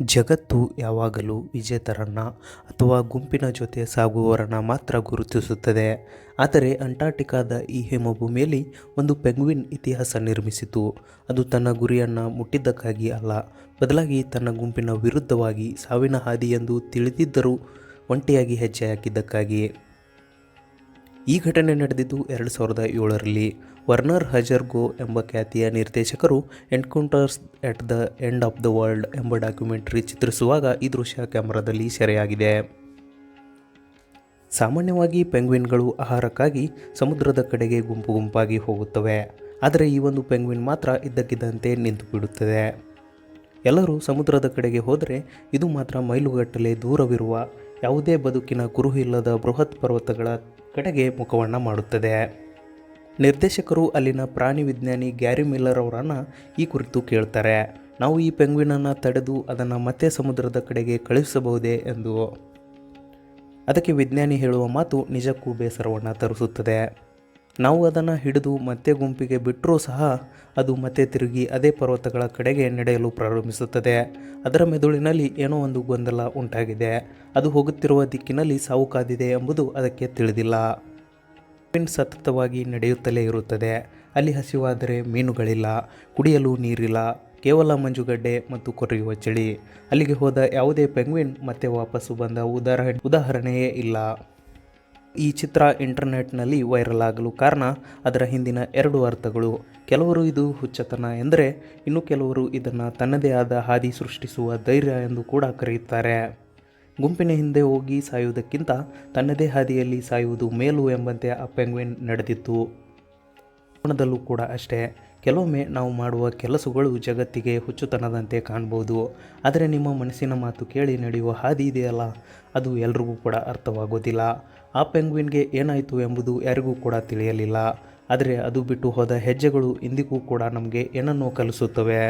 ಜಗತ್ತು ಯಾವಾಗಲೂ ವಿಜೇತರನ್ನ ಅಥವಾ ಗುಂಪಿನ ಜೊತೆ ಸಾಗುವವರನ್ನ ಮಾತ್ರ ಗುರುತಿಸುತ್ತದೆ. ಆದರೆ ಅಂಟಾರ್ಟಿಕಾದ ಈ ಹಿಮಭೂಮಿಯಲ್ಲಿ ಒಂದು ಪೆಂಗ್ವಿನ್ ಇತಿಹಾಸ ನಿರ್ಮಿಸಿತು. ಅದು ತನ್ನ ಗುರಿಯನ್ನು ಮುಟ್ಟಿದ್ದಕ್ಕಾಗಿ ಅಲ್ಲ, ಬದಲಾಗಿ ತನ್ನ ಗುಂಪಿನ ವಿರುದ್ಧವಾಗಿ ಸಾವಿನ ಹಾದಿ ಎಂದು ತಿಳಿದಿದ್ದರೂ ಒಂಟಿಯಾಗಿ ಹೆಜ್ಜೆ ಹಾಕಿದ್ದಕ್ಕಾಗಿ ಈ ಘಟನೆ ನಡೆದಿದ್ದು ಎರಡು ಸಾವಿರದ ಏಳರಲ್ಲಿ ವರ್ನರ್ ಹಜರ್ಗೋ ಎಂಬ ಖ್ಯಾತಿಯ ನಿರ್ದೇಶಕರು encounters at the end of the world ಎಂಬ ಡಾಕ್ಯುಮೆಂಟರಿ ಚಿತ್ರಿಸುವಾಗ ಈ ದೃಶ್ಯ ಕ್ಯಾಮರಾದಲ್ಲಿ ಸೆರೆಯಾಗಿದೆ. ಸಾಮಾನ್ಯವಾಗಿ ಪೆಂಗ್ವಿನ್ಗಳು ಆಹಾರಕ್ಕಾಗಿ ಸಮುದ್ರದ ಕಡೆಗೆ ಗುಂಪು ಗುಂಪಾಗಿ ಹೋಗುತ್ತವೆ. ಆದರೆ ಈ ಒಂದು ಪೆಂಗ್ವಿನ್ ಮಾತ್ರ ಇದ್ದಕ್ಕಿದ್ದಂತೆ ನಿಂತು ಬಿಡುತ್ತದೆ. ಎಲ್ಲರೂ ಸಮುದ್ರದ ಕಡೆಗೆ ಹೋದರೆ ಇದು ಮಾತ್ರ ಮೈಲುಗಟ್ಟಲೆ ದೂರವಿರುವ ಯಾವುದೇ ಬದುಕಿನ ಗುರು ಇಲ್ಲದ ಬೃಹತ್ ಪರ್ವತಗಳ ಕಡೆಗೆ ಮುಖವನ್ನು ಮಾಡುತ್ತದೆ. ನಿರ್ದೇಶಕರು ಅಲ್ಲಿನ ಪ್ರಾಣಿ ವಿಜ್ಞಾನಿ ಗ್ಯಾರಿ ಮಿಲ್ಲರ್ ಅವರನ್ನು ಈ ಕುರಿತು ಕೇಳ್ತಾರೆ. ನಾವು ಈ ಪೆಂಗ್ವಿನನ್ನು ತಡೆದು ಅದನ್ನು ಮತ್ತೆ ಸಮುದ್ರದ ಕಡೆಗೆ ಕಳುಹಿಸಬಹುದೇ ಎಂದು. ಅದಕ್ಕೆ ವಿಜ್ಞಾನಿ ಹೇಳುವ ಮಾತು ನಿಜಕ್ಕೂ ಬೇಸರವನ್ನು ತರಿಸುತ್ತದೆ. ನಾವು ಅದನ್ನು ಹಿಡಿದು ಮತ್ತೆ ಗುಂಪಿಗೆ ಬಿಟ್ಟರೂ ಸಹ ಅದು ಮತ್ತೆ ತಿರುಗಿ ಅದೇ ಪರ್ವತಗಳ ಕಡೆಗೆ ನಡೆಯಲು ಪ್ರಾರಂಭಿಸುತ್ತದೆ. ಅದರ ಮೆದುಳಿನಲ್ಲಿ ಏನೋ ಒಂದು ಗೊಂದಲ ಉಂಟಾಗಿದೆ. ಅದು ಹೋಗುತ್ತಿರುವ ದಿಕ್ಕಿನಲ್ಲಿ ಸಾವು ಕಾದಿದೆ ಎಂಬುದು ಅದಕ್ಕೆ ತಿಳಿದಿಲ್ಲ. ಪಿನ್ ಸತತವಾಗಿ ನಡೆಯುತ್ತಲೇ ಇರುತ್ತದೆ. ಅಲ್ಲಿ ಹಸಿವಾದರೆ ಮೀನುಗಳಿಲ್ಲ, ಕುಡಿಯಲು ನೀರಿಲ್ಲ, ಕೇವಲ ಮಂಜುಗಡ್ಡೆ ಮತ್ತು ಕೊರೆಯುವ ಚಳಿ. ಅಲ್ಲಿಗೆ ಹೋದ ಯಾವುದೇ ಪೆಂಗ್ವಿನ್ ಮತ್ತೆ ವಾಪಸ್ಸು ಬಂದ ಉದಾಹರಣೆ, ಉದಾಹರಣೆಯೇ ಇಲ್ಲ. ಈ ಚಿತ್ರ ಇಂಟರ್ನೆಟ್ನಲ್ಲಿ ವೈರಲ್ ಆಗಲು ಕಾರಣ ಅದರ ಹಿಂದಿನ ಎರಡು ಅರ್ಥಗಳು. ಕೆಲವರು ಇದು ಹುಚ್ಚತನ ಎಂದರೆ ಇನ್ನು ಕೆಲವರು ಇದನ್ನು ತನ್ನದೇ ಆದ ಹಾದಿ ಸೃಷ್ಟಿಸುವ ಧೈರ್ಯ ಎಂದು ಕೂಡ ಕರೆಯುತ್ತಾರೆ. ಗುಂಪಿನ ಹಿಂದೆ ಹೋಗಿ ಸಾಯುವುದಕ್ಕಿಂತ ತನ್ನದೇ ಹಾದಿಯಲ್ಲಿ ಸಾಯುವುದು ಮೇಲು ಎಂಬಂತೆ ಆ ನಡೆದಿತ್ತು. ಜೀವನದಲ್ಲೂ ಕೂಡ ಅಷ್ಟೇ. ಕೆಲವೊಮ್ಮೆ ನಾವು ಮಾಡುವ ಕೆಲಸಗಳು ಜಗತ್ತಿಗೆ ಹುಚ್ಚುತನದಂತೆ ಕಾಣ್ಬೋದು. ಆದರೆ ನಿಮ್ಮ ಮನಸ್ಸಿನ ಮಾತು ಕೇಳಿ ನಡೆಯುವ ಹಾದಿ ಇದೆಯಲ್ಲ? ಅದು ಎಲ್ರಿಗೂ ಕೂಡ ಅರ್ಥವಾಗೋದಿಲ್ಲ. ಆ ಪೆಂಗ್ವಿನ್ಗೆ ಏನಾಯಿತು ಎಂಬುದು ಯಾರಿಗೂ ಕೂಡ ತಿಳಿಯಲಿಲ್ಲ. ಆದರೆ ಅದು ಬಿಟ್ಟು ಹೋದ ಹೆಜ್ಜೆಗಳು ಇಂದಿಗೂ ಕೂಡ ನಮಗೆ ಏನನ್ನೋ ಕಲಿಸುತ್ತವೆ.